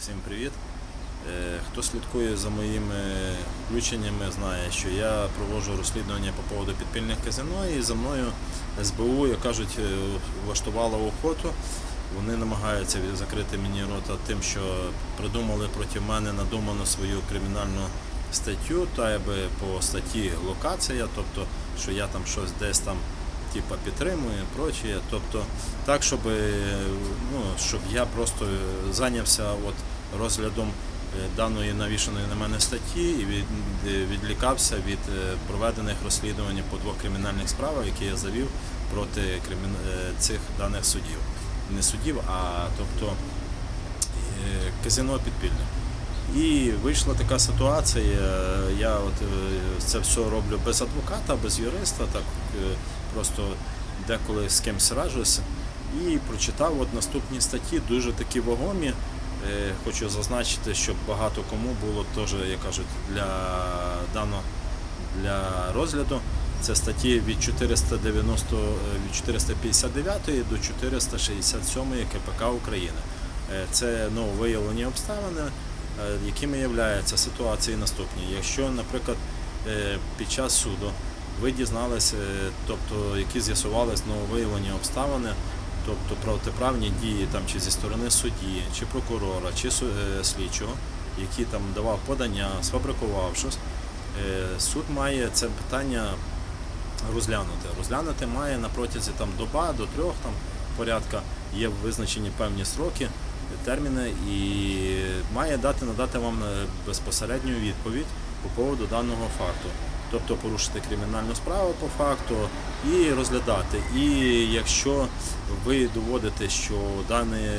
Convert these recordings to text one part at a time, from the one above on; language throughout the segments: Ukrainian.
Всім привіт. Е, Хто слідкує за моїми включеннями, знає, що я проводжу розслідування по поводу підпільних казино і за мною СБУ, як кажуть, е, влаштувала охоту. Вони намагаються закрити мені рота тим, що придумали проти мене надуману свою кримінальну статтю, та якби по статті локація, тобто, що я там щось десь там типа підтримую і прочее. Тобто так, щоб, е, ну, щоб я просто зайнявся от розглядом е, даної навішаної на мене статті і е, відлікався від е, проведених розслідувань по двох кримінальних справах, які я завів проти цих даних судів. Не суддів, а тобто казино підпільне. І вийшла така ситуація. Я от це все роблю без адвоката, без юриста, так просто деколи з кимось раджуся. І прочитав от наступні статті, дуже такі вагомі. Е, Хочу зазначити, щоб багато кому було теж, як кажуть, для дано для розгляду. Це статті від 490, е, від 459 до 467 КПК України. Е, Це нововиявлені обставини, якими являються ситуації наступні. Якщо, наприклад, під час суду ви дізналися, тобто які з'ясувались нововиявлені обставини, тобто протиправні дії там чи зі сторони судді, чи прокурора, чи е, слідчого, який там давав подання, сфабрикував щось, е, суд має це питання розглянути. Розглянути має на протязі там доба до трьох там порядка, є визначені певні сроки, терміни, і має дати надати вам е, безпосередню відповідь по поводу даного факту. Тобто порушити кримінальну справу по факту і розглядати. І якщо ви доводите, що дане,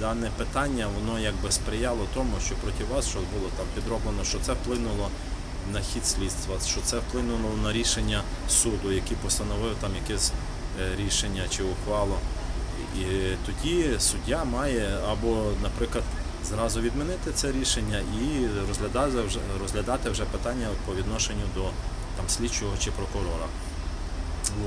дане питання воно якби сприяло тому, що проти вас щось було там підроблено, що це вплинуло на хід слідства, що це вплинуло на рішення суду, який постановив там якесь е, рішення чи ухвалу. І тоді суддя має або, наприклад, зразу відмінити це рішення і розглядати вже, розглядати вже питання по відношенню до там, слідчого чи прокурора.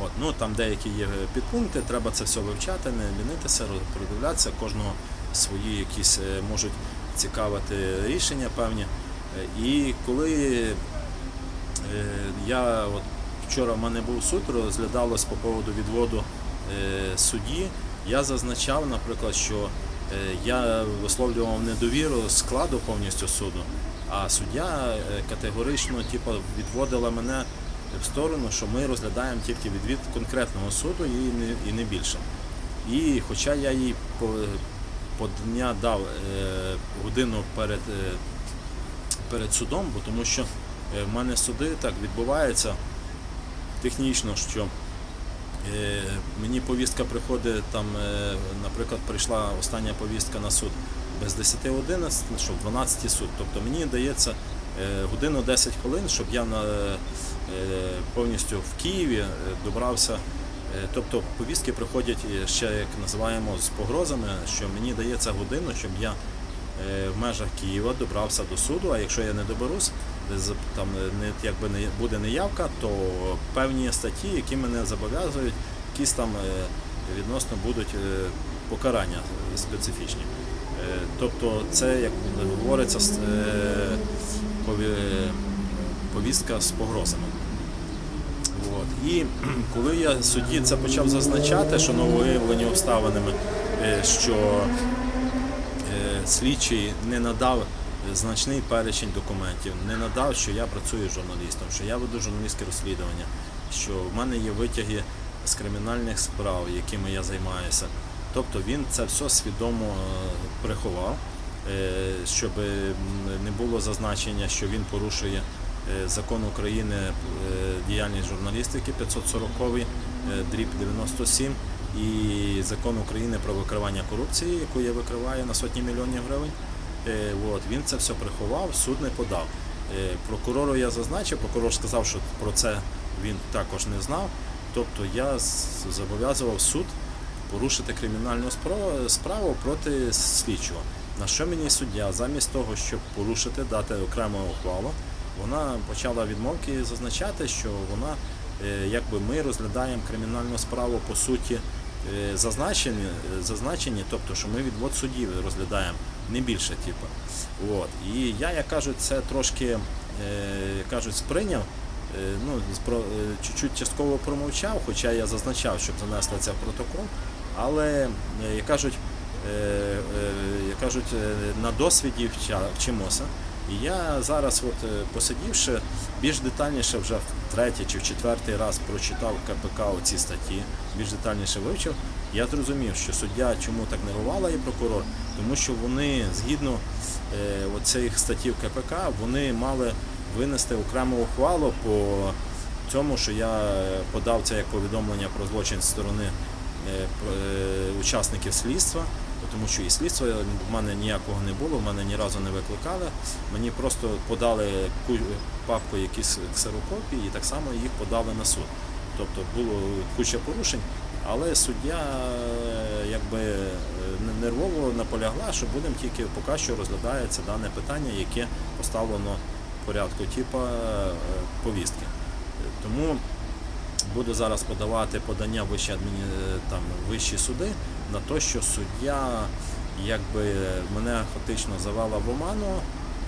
От. Ну, там деякі є підпункти, треба це все вивчати, не лінитися, продивлятися, кожного свої якісь е, можуть цікавити рішення певні. Е, І коли е, я от вчора в мене був суд, розглядалось по поводу відводу судді, я зазначав, наприклад, що я висловлював недовіру складу повністю суду, а суддя е, категорично типу, відводила мене в сторону, що ми розглядаємо тільки відвід конкретного суду і не, і не більше. І хоча я їй по, по дня дав е, годину перед, е, перед судом, бо тому що е, в мене суди так відбуваються технічно, що е, мені повістка приходить там, е, наприклад, прийшла остання повістка на суд без 10-11, що в 12 суд. Тобто мені дається е, годину 10 хвилин, щоб я е, повністю в Києві е, добрався. Е, Тобто повістки приходять е, ще, як називаємо, з погрозами, що мені дається годину, щоб я е, в межах Києва добрався до суду, а якщо я не доберусь, там е, не, якби не буде неявка, то певні статті, які мене зобов'язують, якісь там е, відносно будуть е, покарання е, специфічні. Е, Тобто це, як говориться, е, повістка з погрозами. От. І коли я судді це почав зазначати, що нововиявлені обставинами, е, що е, слідчий не надав значний перечень документів, не надав, що я працюю журналістом, що я веду журналістське розслідування, що в мене є витяги з кримінальних справ, якими я займаюся. Тобто він це все свідомо е, приховав, е, щоб не було зазначення, що він порушує е, закон України е, діяльність журналістики 540 е, дріб 97 і закон України про викривання корупції, яку я викриваю на сотні мільйонів гривень. Е, От, він це все приховав, суд не подав. Е, Прокурору я зазначив, прокурор сказав, що про це він також не знав. Тобто я зобов'язував суд порушити кримінальну справу проти слідчого. На що мені суддя, замість того, щоб порушити, дати окрему ухвалу, вона почала відмовки зазначати, що вона, якби ми розглядаємо кримінальну справу по суті е, зазначені, е, зазначені, тобто, що ми відвод судів розглядаємо не більше, типу. От. І я, як кажуть, це трошки е, кажуть, сприйняв. Е, Ну, е, чуть-чуть частково промовчав, хоча я зазначав, щоб занесли це в протокол. Але, е, як кажуть, е, е, як кажуть, е, на досвіді вчимося. І я зараз, от, е, посидівши, більш детальніше вже в третій чи в четвертий раз прочитав КПК оці статті, більш детальніше вивчив. Я зрозумів, що суддя чому так нервувала і прокурор, тому що вони згідно е, оцих статтів КПК вони мали винести окрему ухвалу по цьому, що я е, подав це як повідомлення про злочин зі сторони е, е, учасників слідства, тому що і слідства в мене ніякого не було, в мене ні разу не викликали. Мені просто подали папку якісь ксерокопії і так само їх подали на суд. Тобто було куча порушень, але суддя е, якби е, нервово наполягла, що будемо тільки поки що розглядається дане питання, яке поставлено в порядку типа е, повістки. Тому буду зараз подавати подання вищі, адміні... там, вищі суди на те, що суддя якби мене фактично завела в оману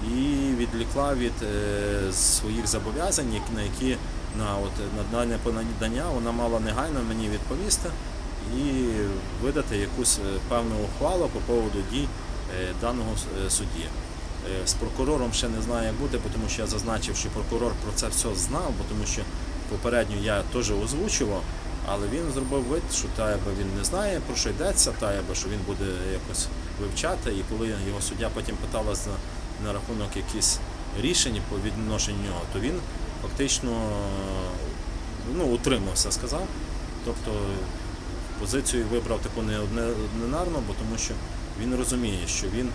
і відлікла від е, своїх зобов'язань, на які на, от, на дане подання вона мала негайно мені відповісти і видати якусь е, певну ухвалу по поводу дій е, даного е, судді. Е, З прокурором ще не знаю, як буде, тому що я зазначив, що прокурор про це все знав, тому що попередньо я теж озвучував, але він зробив вид, що та якби він не знає, про що йдеться, та якби, що він буде якось вивчати. І коли його суддя потім питалася на, на рахунок якісь рішень по відношенню нього, то він фактично ну, утримався, сказав. Тобто позицію вибрав таку неоднарну, бо тому що він розуміє, що він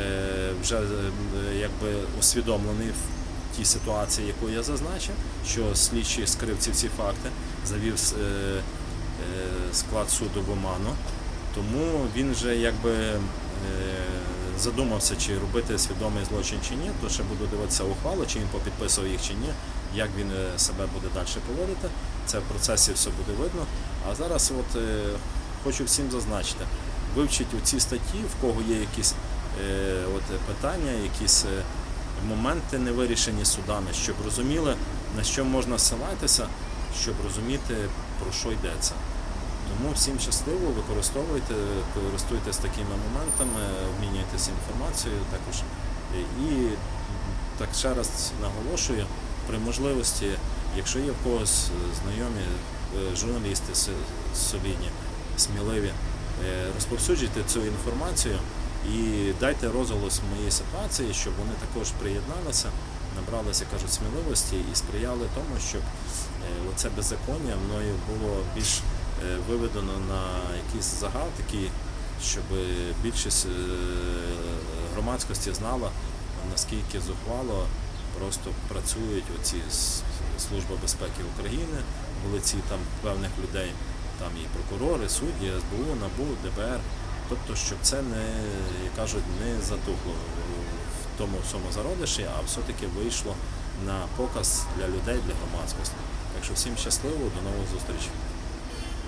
е, вже е, якби усвідомлений тій ситуації, яку я зазначив, що слідчий скрив ці всі факти, завів е, е, склад суду в оману. Тому він вже якби е, задумався, чи робити свідомий злочин чи ні, то ще буду дивитися ухвалу, чи він попідписував їх чи ні, як він себе буде далі поводити. Це в процесі все буде видно. А зараз от, хочу всім зазначити, вивчіть ці статті, в кого є якісь от, питання, якісь моменти не вирішені судами, щоб розуміли, на що можна ссилатися, щоб розуміти, про що йдеться. Тому всім щасливо, використовуйте, користуйтесь такими моментами, обмінюйтесь інформацією також. І так ще раз наголошую, при можливості, якщо є в когось знайомі е, журналісти солідні, сміливі, е, розповсюджуйте цю інформацію і дайте розголос моїй ситуації, щоб вони також приєдналися, набралися, кажуть, сміливості і сприяли тому, щоб е, оце беззаконня мною було більш е, виведено на якийсь загал такий, щоб більшість е, громадськості знала, наскільки зухвало просто працюють оці с- Служба безпеки України в лиці там певних людей, там і прокурори, судді, СБУ, НАБУ, ДБР. Тобто, щоб це не як кажуть, не затухло в тому всьому зародиші, а все-таки вийшло на показ для людей, для громадськості. Так що всім щасливо, до нових зустрічей.